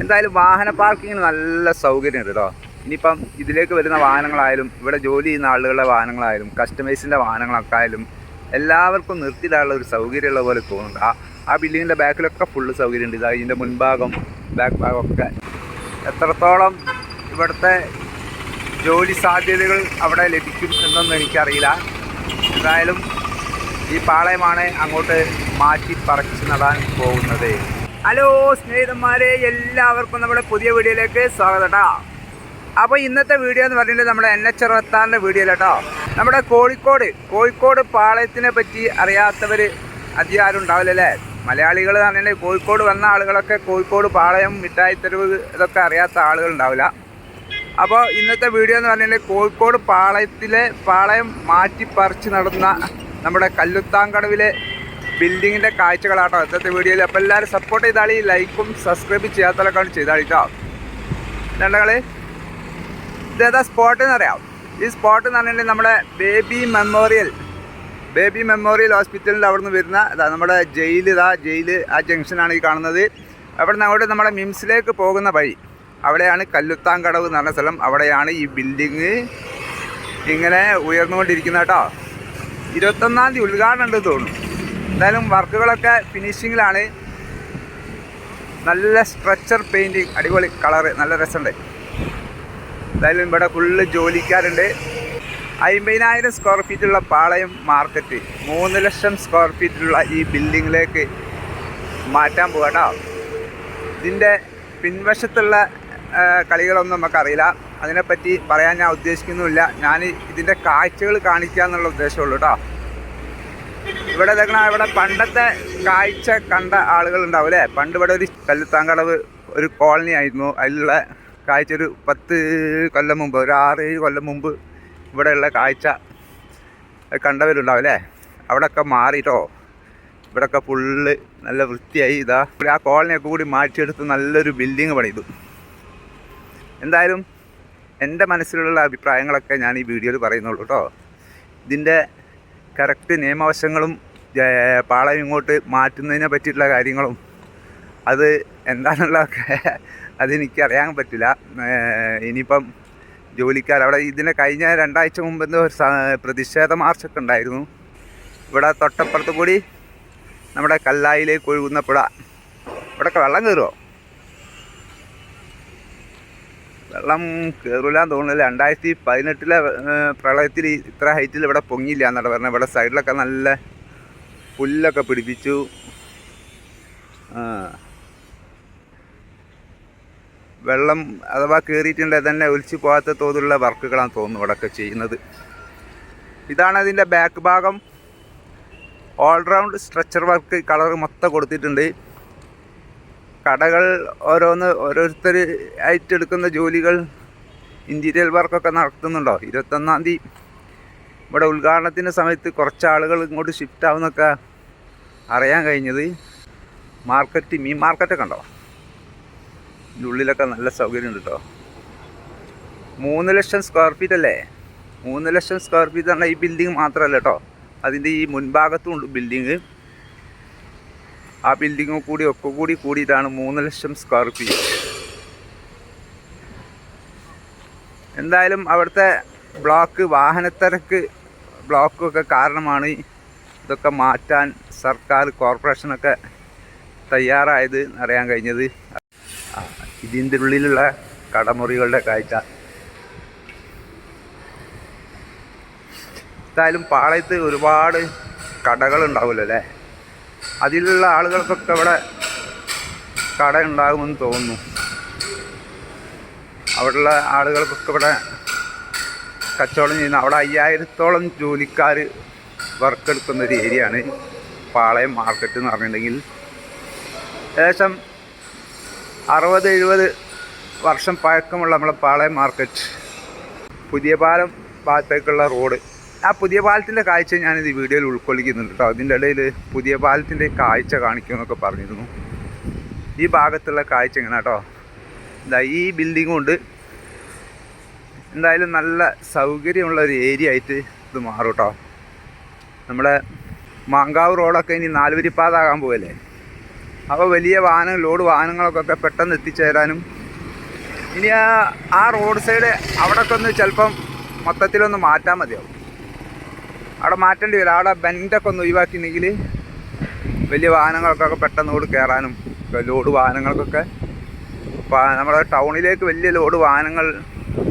എന്തായാലും വാഹന പാർക്കിങ്ങിന് നല്ല സൗകര്യമുണ്ട് കേട്ടോ ഇനിയിപ്പം ഇതിലേക്ക് വരുന്ന വാഹനങ്ങളായാലും ഇവിടെ ജോലി ചെയ്യുന്ന ആളുകളുടെ വാഹനങ്ങളായാലും കസ്റ്റമേഴ്സിന്റെ വാഹനങ്ങളൊക്കെ ആയാലും എല്ലാവർക്കും നിർത്തിയിടാനുള്ള ഒരു സൗകര്യമുള്ള പോലെ തോന്നുന്നുണ്ട്. ആ ആ ബിൽഡിങ്ങിന്റെ ബാക്കിലൊക്കെ ഫുള്ള് സൗകര്യമുണ്ട്. ഇതാ ഇതിന്റെ മുൻഭാഗം ബാക്ക് ഭാഗമൊക്കെ. എത്രത്തോളം ഇവിടുത്തെ ജോലി സാധ്യതകൾ അവിടെ ലഭിക്കും എന്നൊന്നും എനിക്കറിയില്ല. എന്തായാലും ഈ പാളയമാണ് അങ്ങോട്ട് മാറ്റി പറിച്ച് നടാൻ പോകുന്നത്. ഹലോ സ്നേഹിതന്മാരെ എല്ലാവർക്കും നമ്മുടെ പുതിയ വീഡിയോയിലേക്ക് സ്വാഗതം കേട്ടോ അപ്പോൾ ഇന്നത്തെ വീഡിയോ എന്ന് പറയുന്നത് നമ്മുടെ എൻ എച്ച് അറുപത്താറിന്റെ വീഡിയോ കേട്ടോ നമ്മുടെ കോഴിക്കോട് കോഴിക്കോട് പാളയത്തിനെ പറ്റി അറിയാത്തവർ അധികം ആരും ഉണ്ടാവില്ല അല്ലേ മലയാളികൾ എന്ന് പറഞ്ഞാൽ കോഴിക്കോട് വന്ന ആളുകളൊക്കെ കോഴിക്കോട് പാളയം മിഠായിത്തെരുവ് ഇതൊക്കെ അറിയാത്ത ആളുകൾ ഉണ്ടാവില്ല. അപ്പോൾ ഇന്നത്തെ വീഡിയോ എന്ന് പറഞ്ഞാൽ കോഴിക്കോട് പാളയത്തിലെ പാളയം മാറ്റി പറിച്ച് നടന്ന നമ്മുടെ കല്ലുത്താങ്കടവിലെ ബിൽഡിങ്ങിന്റെ കാഴ്ചകളാട്ടോ ഇന്നത്തെ വീഡിയോയിൽ അപ്പോൾ എല്ലാവരും സപ്പോർട്ട് ചെയ്താളി ലൈക്കും സബ്സ്ക്രൈബ് ചെയ്യാത്തവരൊക്കെ ചെയ്താളി കേട്ടോ രണ്ടകൾ ഇതേതാ സ്പോട്ട് എന്നറിയാം ഈ സ്പോട്ട് എന്ന് പറഞ്ഞിട്ടുണ്ടെങ്കിൽ നമ്മുടെ ബേബി മെമ്മോറിയൽ ബേബി മെമ്മോറിയൽ ഹോസ്പിറ്റലിന്റെ അവിടെ നിന്ന് വരുന്ന ഇതാ നമ്മുടെ ജയിൽ ഇതാ ജയിൽ ആ ജംഗ്ഷനാണ് ഈ കാണുന്നത്. അവിടെ നിന്ന് അങ്ങോട്ട് നമ്മുടെ മിംസിലേക്ക് പോകുന്ന വഴി അവിടെയാണ് കല്ലുത്താങ്കടവ് എന്ന് പറഞ്ഞ സ്ഥലം. അവിടെയാണ് ഈ ബിൽഡിങ് ഇങ്ങനെ ഉയർന്നുകൊണ്ടിരിക്കുന്നത് കേട്ടോ ഇരുപത്തൊന്നാം തീയതി ഉദ്ഘാടനം ഉണ്ട് തോന്നുന്നു. എന്തായാലും വർക്കുകളൊക്കെ ഫിനിഷിങ്ങിലാണ് നല്ല സ്ട്രക്ചർ പെയിന്റിങ് അടിപൊളി കളറ് നല്ല രസമുണ്ട്. എന്തായാലും ഇവിടെ ഫുള്ള് ജോലിക്കാരുണ്ട്. അമ്പതിനായിരം സ്ക്വയർ ഫീറ്റുള്ള പാളയം മാർക്കറ്റ് മൂന്ന് ലക്ഷം സ്ക്വയർ ഫീറ്റുള്ള ഈ ബിൽഡിങ്ങിലേക്ക് മാറ്റാൻ പോകട്ടോ ഇതിന്റെ പിൻവശത്തുള്ള കളികളൊന്നും നമുക്കറിയില്ല. അതിനെപ്പറ്റി പറയാൻ ഞാൻ ഉദ്ദേശിക്കുന്നുമില്ല. ഞാൻ ഇതിന്റെ കാഴ്ചകൾ കാണിക്കുക എന്നുള്ള ഉദ്ദേശമുള്ളൂ കേട്ടോ ഇവിടെ ഇതൊക്കെ ഇവിടെ പണ്ടത്തെ കാഴ്ച കണ്ട ആളുകൾ ഉണ്ടാവും അല്ലേ? പണ്ട് ഇവിടെ ഒരു കല്ലുത്താങ്കടവ് ഒരു കോളനി ആയിരുന്നു. അതിലുള്ള കാഴ്ച ഒരു പത്ത് കൊല്ലം മുമ്പ് ഒരു ആറ് ഏഴ് കൊല്ലം മുമ്പ് ഇവിടെയുള്ള കാഴ്ച കണ്ടവരുണ്ടാവും അല്ലേ? അവിടെയൊക്കെ മാറിയിട്ടോ ഇവിടെയൊക്കെ ഫുള്ള് നല്ല വൃത്തിയായി ഇതാ. ആ കോളനിയൊക്കെ കൂടി മാറ്റിയെടുത്ത് നല്ലൊരു ബിൽഡിങ് പണിതു. എന്തായാലും എന്റെ മനസ്സിലുള്ള അഭിപ്രായങ്ങളൊക്കെ ഞാൻ ഈ വീഡിയോയിൽ പറയുന്നുള്ളൂ കേട്ടോ. ഇതിന്റെ കറക്റ്റ് നിയമവശങ്ങളും പാളയം ഇങ്ങോട്ട് മാറ്റുന്നതിനെ പറ്റിയിട്ടുള്ള കാര്യങ്ങളും അത് എന്താണെന്നുള്ളതൊക്കെ അതെനിക്ക് അറിയാൻ പറ്റില്ല ഇനിയിപ്പം ജോലിക്കാർ അവിടെ ഇതിന് കഴിഞ്ഞ രണ്ടാഴ്ച മുമ്പ് എന്തോ ഒരു പ്രതിഷേധ മാർച്ചൊക്കെ ഉണ്ടായിരുന്നു. ഇവിടെ തൊട്ടപ്പുറത്ത് കൂടി നമ്മുടെ കല്ലായിലേക്ക് ഒഴുകുന്ന പുഴ. ഇവിടെയൊക്കെ വെള്ളം കയറുമോ വെള്ളം കയറില്ലാന്ന് തോന്നുന്നില്ല രണ്ടായിരത്തി പതിനെട്ടിലെ പ്രളയത്തിൽ ഇത്ര ഹൈറ്റിൽ ഇവിടെ പൊങ്ങിയില്ല എന്നാണ് പറഞ്ഞത്. ഇവിടെ സൈഡിലൊക്കെ നല്ല പുല്ലൊക്കെ പിടിപ്പിച്ചു. വെള്ളം അഥവാ കയറിയിട്ടുണ്ടെങ്കിൽ തന്നെ ഒലിച്ചു പോകാത്ത തോതിലുള്ള വർക്കുകളാണ് തോന്നുന്നു ഇവിടെയൊക്കെ ചെയ്യുന്നത്. ഇതാണ് അതിന്റെ ബാക്ക് ഭാഗം. ഓൾറൗണ്ട് സ്ട്രക്ചർ വർക്ക് കളർ മൊത്തം കൊടുത്തിട്ടുണ്ട്. കടകൾ ഓരോന്ന് ഓരോരുത്തർ ആയിട്ട് എടുക്കുന്ന ജോലികൾ ഇന്റീരിയൽ വർക്കൊക്കെ നടത്തുന്നുണ്ടോ? ഇരുപത്തൊന്നാം തീയതി. ഇവിടെ ഉദ്ഘാടനത്തിന്റെ സമയത്ത് കുറച്ച് ആളുകൾ ഇങ്ങോട്ട് ഷിഫ്റ്റ് ആവുന്നൊക്കെ അറിയാൻ കഴിഞ്ഞത്. മാർക്കറ്റ് മീൻ മാർക്കറ്റൊക്കെ ഉണ്ടോ ഇതിന്റെ ഉള്ളിലൊക്കെ നല്ല സൗകര്യമുണ്ട് കേട്ടോ മൂന്ന് ലക്ഷം സ്ക്വയർ ഫീറ്റ് അല്ലേ? മൂന്ന് ലക്ഷം സ്ക്വയർ ഫീറ്റ് പറഞ്ഞാൽ ഈ ബിൽഡിങ് മാത്രമല്ല കേട്ടോ അതിന്റെ ഈ മുൻഭാഗത്തും ഉണ്ട് ബിൽഡിങ് ആ ബിൽഡിങ്ങും കൂടി ഒക്കെ കൂടി കൂടിയിട്ടാണ് മൂന്ന് ലക്ഷം സ്ക്വയർ ഫീറ്റ് എന്തായാലും അവിടുത്തെ ബ്ലോക്ക് വാഹനത്തിരക്ക് ബ്ലോക്കൊക്കെ കാരണമാണ് ഇതൊക്കെ മാറ്റാൻ സർക്കാർ കോർപ്പറേഷനൊക്കെ തയ്യാറായത് അറിയാൻ കഴിഞ്ഞത്. ഇതിന്റെ ഉള്ളിലുള്ള കടമുറികളുടെ കാഴ്ച. എന്തായാലും പാളയത്ത് ഒരുപാട് കടകളുണ്ടാവുമല്ലോ അല്ലേ അതിലുള്ള ആളുകൾക്കൊക്കെ ഇവിടെ കട ഉണ്ടാകുമെന്ന് തോന്നുന്നു. അവിടെയുള്ള ആളുകൾക്കൊക്കെ ഇവിടെ കച്ചവടം ചെയ്യുന്ന അവിടെ അയ്യായിരത്തോളം ജോലിക്കാർ വർക്ക് എടുക്കുന്ന ഒരു ഏരിയയാണ് പാളയം മാർക്കറ്റ് എന്ന് പറഞ്ഞിട്ടുണ്ടെങ്കിൽ. ഏകദേശം അറുപത് എഴുപത് വർഷം പഴക്കമുള്ള നമ്മളെ പാളയം മാർക്കറ്റ്. പുതിയ പാലം ഭാഗത്തേക്കുള്ള റോഡ്. ആ പുതിയ പാലത്തിന്റെ കാഴ്ച ഞാനിത് വീഡിയോയിൽ ഉൾക്കൊള്ളിക്കുന്നുണ്ട് കേട്ടോ അതിന്റെ ഇടയിൽ പുതിയ പാലത്തിന്റെ കാഴ്ച കാണിക്കുമെന്നൊക്കെ പറഞ്ഞിരുന്നു. ഈ ഭാഗത്തുള്ള കാഴ്ച ഇങ്ങനെ കേട്ടോ എന്താ ഈ ബിൽഡിംഗ് കൊണ്ട് എന്തായാലും നല്ല സൗകര്യമുള്ള ഒരു ഏരിയ ആയിട്ട് ഇത് മാറും കേട്ടോ നമ്മുടെ മാങ്കാവ് റോഡൊക്കെ ഇനി നാലുവരിപ്പാതാകാൻ പോകല്ലേ അപ്പോൾ വലിയ വാഹനം ലോഡ് വാഹനങ്ങൾക്കൊക്കെ പെട്ടെന്ന് എത്തിച്ചേരാനും ഇനി ആ ആ റോഡ് സൈഡ് അവിടെയൊക്കെ ഒന്ന് ചിലപ്പം മൊത്തത്തിലൊന്ന് മാറ്റാൻ മതിയാവും. അവിടെ മാറ്റേണ്ടി വരും. അവിടെ ബെൻഡൊക്കെ ഒന്ന് ഒഴിവാക്കിയിട്ടുണ്ടെങ്കിൽ വലിയ വാഹനങ്ങൾക്കൊക്കെ പെട്ടെന്ന് ഓട് കയറാനും ലോഡ് വാഹനങ്ങൾക്കൊക്കെ. നമ്മുടെ ടൗണിലേക്ക് വലിയ ലോഡ് വാഹനങ്ങൾ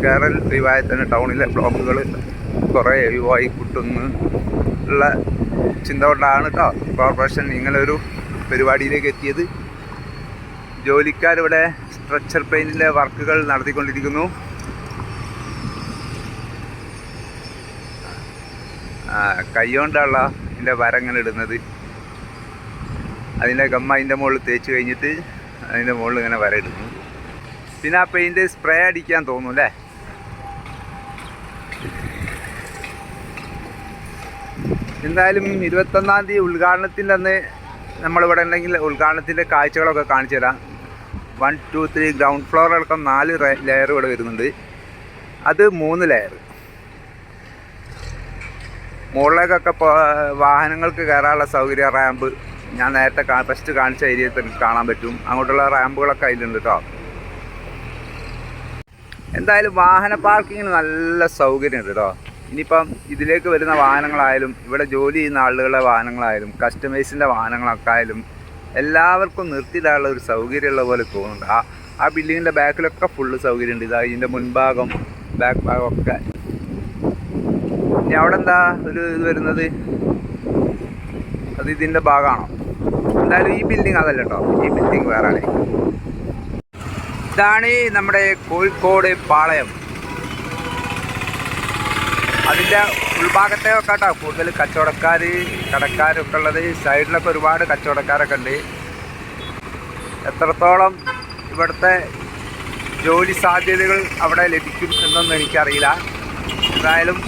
കയറൽ ഒഴിവായി തന്നെ ടൗണിലെ ബ്ലോക്കുകൾ കുറേ ഒഴിവായി കിട്ടുന്നു ഉള്ള ചിന്ത കൊണ്ടാണ് കേട്ടോ കോർപ്പറേഷൻ ഇങ്ങനൊരു പരിപാടിയിലേക്ക് എത്തിയത്. ജോലിക്കാരിവിടെ സ്ട്രക്ചർ പെയിന്റിലെ വർക്കുകൾ നടത്തിക്കൊണ്ടിരിക്കുന്നു. ആ, കൈകൊണ്ടാണല്ല ഇതിന്റെ വരങ്ങനെ ഇടുന്നത്. അതിന്റെ ഗമ്മ അതിന്റെ മുകളിൽ തേച്ച് കഴിഞ്ഞിട്ട് അതിന്റെ മുകളിൽ ഇങ്ങനെ വര ഇടുന്നു പിന്നെ ആ പെയിന്റ് സ്പ്രേ അടിക്കാൻ തോന്നും അല്ലേ? എന്തായാലും ഇരുപത്തൊന്നാം തീയതി ഉദ്ഘാടനത്തിന്റെ അന്ന് നമ്മളിവിടെ ഉണ്ടെങ്കിൽ ഉദ്ഘാടനത്തിന്റെ കാഴ്ചകളൊക്കെ കാണിച്ചു തരാം. One two three ground floor അടക്കം നാല് ലെയർ ഇവിടെ വരുന്നുണ്ട്. അത് മൂന്ന് ലെയർ മുകളിലേക്കൊക്കെ വാഹനങ്ങൾക്ക് കയറാനുള്ള സൗകര്യ റാമ്പ് ഞാൻ നേരത്തെ ഫസ്റ്റ് കാണിച്ച ഏരിയയിൽ കാണാൻ പറ്റും. അങ്ങോട്ടുള്ള റാമ്പുകളൊക്കെ അതിലുണ്ട് കേട്ടോ എന്തായാലും വാഹന പാർക്കിങ്ങിന് നല്ല സൗകര്യമുണ്ട് കേട്ടോ ഇനിയിപ്പം ഇതിലേക്ക് വരുന്ന വാഹനങ്ങളായാലും ഇവിടെ ജോലി ചെയ്യുന്ന ആളുകളുടെ വാഹനങ്ങളായാലും കസ്റ്റമേഴ്സിന്റെ വാഹനങ്ങളൊക്കെ ആയാലും എല്ലാവർക്കും നിർത്തിയിടാനുള്ള ഒരു സൗകര്യമുള്ള പോലെ തോന്നുന്നുണ്ട്. ആ ആ ബിൽഡിങ്ങിന്റെ ബാക്കിലൊക്കെ ഫുള്ള് സൗകര്യമുണ്ട്. ഇതാ ഇതിന്റെ മുൻഭാഗം ബാക്ക് ഭാഗം ഒക്കെ ഇനി അവിടെ എന്താ ഒരു ഇത് വരുന്നത്? അത് ഇതിന്റെ ഭാഗമാണോ? എന്തായാലും ഈ ബിൽഡിംഗ് അതല്ല കേട്ടോ ഈ ബിൽഡിംഗ് വേറെയാണ് ഇതാണ് നമ്മുടെ കോഴിക്കോട് പാളയം. അതിന്റെ ഉൾഭാഗത്തെയൊക്കെ കേട്ടോ കൂടുതൽ കച്ചവടക്കാർ കടക്കാരൊക്കെ ഉള്ളത്. സൈഡിലൊക്കെ ഒരുപാട് കച്ചവടക്കാരൊക്കെ ഉണ്ട്. എത്രത്തോളം ഇവിടുത്തെ ജോലി സാധ്യതകൾ അവിടെ ലഭിക്കും എന്നൊന്നും എനിക്കറിയില്ല. എന്തായാലും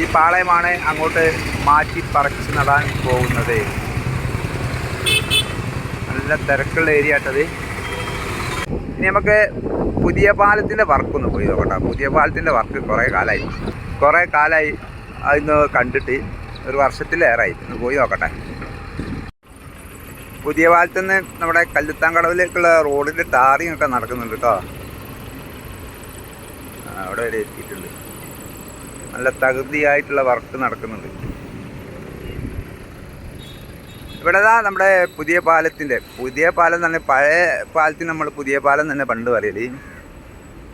ഈ പാളയമാണ് അങ്ങോട്ട് മാറ്റി പറിച്ച് നടാൻ പോകുന്നത്. നല്ല തിരക്കുള്ള ഏരിയ ആട്ടത് ഇനി നമുക്ക് പുതിയ പാലത്തിന്റെ വർക്കൊന്ന് പോയി നോക്കട്ടെ. പുതിയ പാലത്തിന്റെ വർക്ക് കുറേ കാലമായി കുറേ കാലമായി അതിന്ന് കണ്ടിട്ട് ഒരു വർഷത്തിലേറായി ഒന്ന് പോയി നോക്കട്ടെ. പുതിയ പാലത്തിൽ നിന്ന് നമ്മുടെ കല്ലുത്താങ്കടവിലേക്കുള്ള റോഡിന്റെ ടാറിങ് ഒക്കെ നടക്കുന്നുണ്ട് കേട്ടോ. അവിടെ വരെ എത്തിയിട്ടുണ്ട്. നല്ല തകൃതിയായിട്ടുള്ള വർക്ക് നടക്കുന്നുണ്ട്. ഇവിടെ ഇതാ നമ്മുടെ പുതിയ പാലത്തിന്റെ പുതിയ പാലം തന്നെ പഴയ പാലത്തിന് നമ്മൾ പുതിയ പാലം തന്നെ പണ്ട് പറയൽ.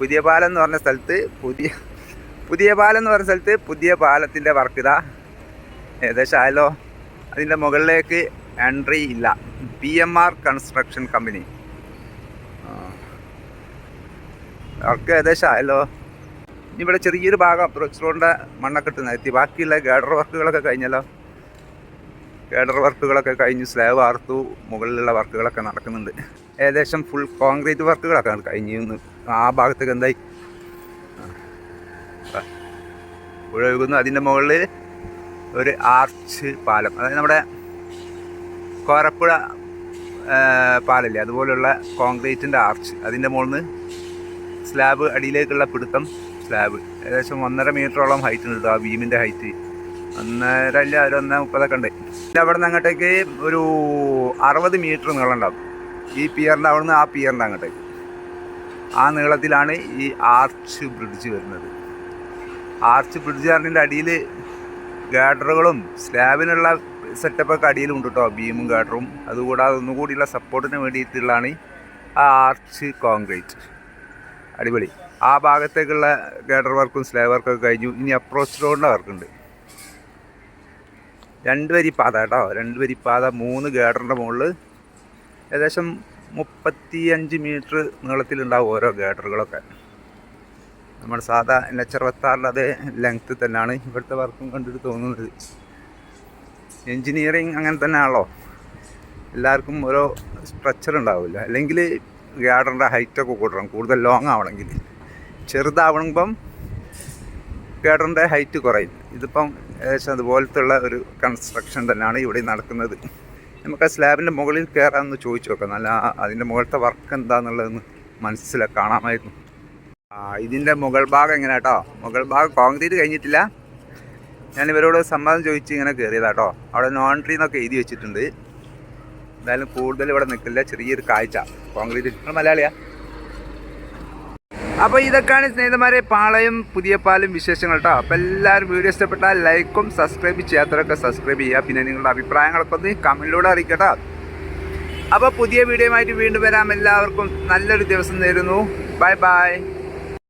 പുതിയ പാലം എന്ന് പറഞ്ഞ സ്ഥലത്ത് പുതിയ പുതിയ പാലം എന്ന് പറഞ്ഞ സ്ഥലത്ത് പുതിയ പാലത്തിന്റെ വർക്ക് ഇതാ. ഏകദേശം ആയല്ലോ. അതിന്റെ മുകളിലേക്ക് എൻട്രി ഇല്ല. P M R construction company work ഏകദേശം ആയല്ലോ. ഇവിടെ ചെറിയൊരു ഭാഗം റോഡിന്റെ മണ്ണൊക്കെ ഇട്ട് നിരത്തി. ബാക്കിയുള്ള ഗേഡർ വർക്കുകളൊക്കെ കഴിഞ്ഞല്ലോ. ഗേഡർ വർക്കുകളൊക്കെ കഴിഞ്ഞ് സ്ലാബ് ആർത്തു മുകളിലുള്ള വർക്കുകളൊക്കെ നടക്കുന്നുണ്ട്. ഏകദേശം ഫുൾ കോൺക്രീറ്റ് വർക്കുകളൊക്കെ കഴിഞ്ഞു. ആ ഭാഗത്തേക്ക് എന്തായി. പുഴ ഒഴുകുന്നു. അതിന്റെ മുകളിൽ ഒരു ആർച്ച് പാലം. അതായത് നമ്മുടെ കോരപ്പുഴ പാലല്ലേ? അതുപോലുള്ള കോൺക്രീറ്റിന്റെ ആർച്ച് അതിന്റെ മുകളിൽ നിന്ന് സ്ലാബ് അടിയിലേക്കുള്ള പിടുത്തം സ്ലാബ് ഏകദേശം ഒന്നര മീറ്ററോളം ഹൈറ്റ് ഉണ്ട് ആ ബീമിന്റെ ഹൈറ്റ് ഒന്നര അല്ല ഒരു ഒന്നര മുപ്പതൊക്കെ ഉണ്ട്. അവിടെ നിന്ന് അങ്ങോട്ടേക്ക് ഒരു അറുപത് മീറ്റർ നീളം ഉണ്ടാവും. ഈ പിയറിന്റെ അവിടെ നിന്ന് ആ പിയറിന്റെ അങ്ങോട്ടേക്ക്. ആ നീളത്തിലാണ് ഈ ആർച്ച് ബ്രിഡ്ജ് വരുന്നത്. ആർച്ച് ബ്രിഡ്ജ് പറഞ്ഞതിന്റെ അടിയിൽ ഗാഡറുകളും സ്ലാബിനുള്ള സെറ്റപ്പൊക്കെ അടിയിലുണ്ട് കേട്ടോ ബീമും ഗാഡറും അതുകൂടാതെ ഒന്നുകൂടിയുള്ള സപ്പോർട്ടിന് വേണ്ടിയിട്ടുള്ളതാണ് ആ ആർച്ച് കോൺക്രീറ്റ് അടിപൊളി. ആ ഭാഗത്തേക്കുള്ള ഗേഡർ വർക്കും സ്ലേ വർക്കും ഒക്കെ കഴിഞ്ഞു. ഇനി അപ്രോച്ച് റോഡിന്റെ വർക്കുണ്ട്. രണ്ട് വരി പാത കേട്ടോ. രണ്ട് വരി പാത മൂന്ന് ഗേഡറിന്റെ മുകളിൽ ഏകദേശം മുപ്പത്തിയഞ്ച് മീറ്റർ നീളത്തിലുണ്ടാവും ഓരോ ഗേഡറുകളൊക്കെ. നമ്മൾ സാധാ എച്ച് അറുപത്താറിന്റെ അതേ ലെങ്ത്ത് തന്നെയാണ് ഇവിടുത്തെ വർക്കും കണ്ടിട്ട് തോന്നുന്നത്. എൻജിനീയറിങ് അങ്ങനെ തന്നെയാണല്ലോ. എല്ലാവർക്കും ഓരോ സ്ട്രക്ചർ ഉണ്ടാവില്ല അല്ലെങ്കിൽ ഗാർഡറിന്റെ ഹൈറ്റൊക്കെ കൂട്ടണം. കൂടുതൽ ലോങ് ആവണമെങ്കിൽ. ചെറുതാവണമ്പം കേടറിന്റെ ഹൈറ്റ് കുറയും. ഇതിപ്പം ഏകദേശം അതുപോലത്തുള്ള ഒരു കൺസ്ട്രക്ഷൻ തന്നെയാണ് ഇവിടെ നടക്കുന്നത്. നമുക്ക് ആ സ്ലാബിന്റെ മുകളിൽ കയറാമെന്ന് ചോദിച്ചു നോക്കാം. നല്ല അതിന്റെ മുകളിലത്തെ വർക്ക് എന്താണെന്നുള്ളതെന്ന് മനസ്സിലാക്കി കാണാമായിരുന്നു. ഇതിന്റെ മുകൾ ഭാഗം എങ്ങനെ കേട്ടോ മുകൾ ഭാഗം കോൺക്രീറ്റ് കഴിഞ്ഞിട്ടില്ല. ഞാൻ ഇവരോട് സമ്മതം ചോദിച്ച് ഇങ്ങനെ കയറിയതാട്ടോ അവിടെ നോൺട്രി എന്നൊക്കെ എഴുതി വെച്ചിട്ടുണ്ട്. എന്തായാലും കൂടുതൽ ഇവിടെ നിൽക്കില്ല. ചെറിയൊരു കാഴ്ച. കോൺക്രീറ്റ് നിങ്ങൾ മലയാളിയാ? അപ്പോൾ ഇതൊക്കെയാണ് സ്നേഹിതന്മാരെ പാളയും പുതിയ പാലും വിശേഷങ്ങൾ കേട്ടോ അപ്പോൾ എല്ലാവരും വീഡിയോ ഇഷ്ടപ്പെട്ടാൽ ലൈക്കും സബ്സ്ക്രൈബ് ചെയ്യാത്തവരൊക്കെ സബ്സ്ക്രൈബ് ചെയ്യുക. പിന്നെ നിങ്ങളുടെ അഭിപ്രായങ്ങളൊക്കെ ഒന്ന് കമന്റിലൂടെ അറിയിക്കട്ടോ. അപ്പോൾ പുതിയ വീഡിയോയുമായിട്ട് വീണ്ടും വരാം. എല്ലാവർക്കും നല്ലൊരു ദിവസം നേരുന്നു. Bye bye